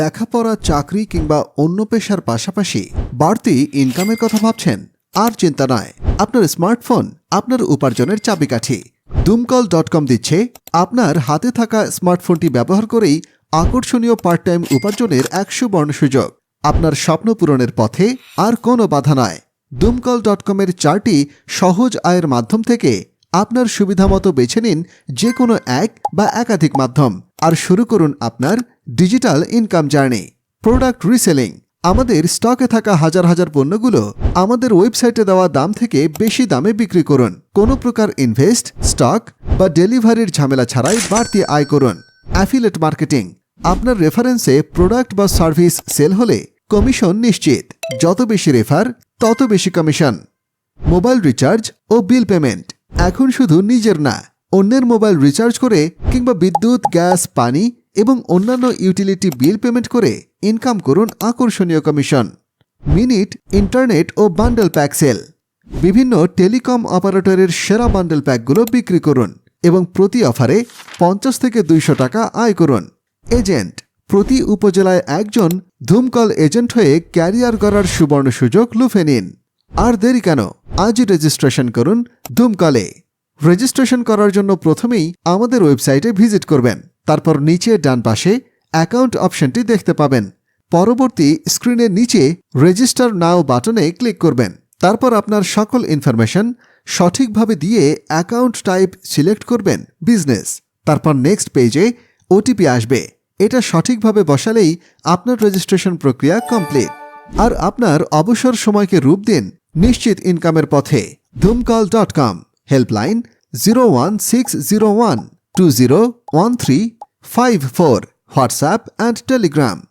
লেখাপড়া, চাকরি কিংবা অন্য পেশার পাশাপাশি বাড়তি ইনকামের কথা ভাবছেন? আর চিন্তা নয়, আপনার স্মার্টফোন আপনার উপার্জনের চাবিকাঠি। দুমকল ডট কম দিচ্ছে, আপনার হাতে থাকা স্মার্টফোনটি ব্যবহার করেই আকর্ষণীয় পার্ট টাইম উপার্জনের একশো বর্ণ সুযোগ। আপনার স্বপ্ন পূরণের পথে আর কোনো বাধা নয়। দুমকল ডট কমের চারটি সহজ আয়ের মাধ্যম থেকে আপনার সুবিধামতো বেছে নিন যে কোনো এক বা একাধিক মাধ্যম। আর শুরু করুন আপনার digital income journey product reselling আমাদের স্টকে থাকা হাজার হাজার পণ্যগুলো আমাদের ওয়েবসাইটে দেওয়া দাম থেকে বেশি দামে বিক্রি করুন। কোনো প্রকার ইনভেস্ট স্টক বা ডেলিভারির ঝামেলা ছাড়াই বাড়তি আয় করুন। অ্যাফিলেট মার্কেটিং আপনার রেফারেন্সে প্রোডাক্ট বা সার্ভিস সেল হলে কমিশন নিশ্চিত। যত বেশি রেফার তত বেশি কমিশন মোবাইল রিচার্জ ও বিল পেমেন্ট এখন শুধু নিজের না, অন্যের মোবাইল রিচার্জ করে কিংবা বিদ্যুৎ, গ্যাস, পানি এবং অন্যান্য ইউটিলিটি বিল পেমেন্ট করে ইনকাম করুন আকর্ষণীয় কমিশন মিনিট ইন্টারনেট ও বান্ডেল প্যাক সেল বিভিন্ন টেলিকম অপারেটরের সেরা বান্ডেল প্যাকগুলো বিক্রি করুন এবং প্রতি অফারে পঞ্চাশ থেকে দুইশো টাকা আয় করুন। এজেন্ট প্রতি উপজেলায় একজন ধুমকল এজেন্ট হয়ে ক্যারিয়ার করার সুবর্ণ সুযোগ লুফে নিন। আর দেরি কেন? আজই রেজিস্ট্রেশন করুন ধুমকলে। রেজিস্ট্রেশন করার জন্য প্রথমেই আমাদের ওয়েবসাইটে ভিজিট করবেন। তারপর নিচে ডান পাশে অ্যাকাউন্ট অপশনটি দেখতে পাবেন। পরবর্তী স্ক্রিনের নিচে রেজিস্টার নাও বাটনে ক্লিক করবেন। তারপর আপনার সকল ইনফরমেশন সঠিকভাবে দিয়ে অ্যাকাউন্ট টাইপ সিলেক্ট করবেন বিজনেস। তারপর নেক্সট পেজে ওটিপি আসবে। এটা সঠিকভাবে বসালেই আপনার রেজিস্ট্রেশন প্রক্রিয়া কমপ্লিট। আর আপনার অবসর সময়কে রূপ দিন নিশ্চিত ইনকামের পথে। Dhumkol dot com, helpline, zero one six zero one two zero 1354 WhatsApp and Telegram.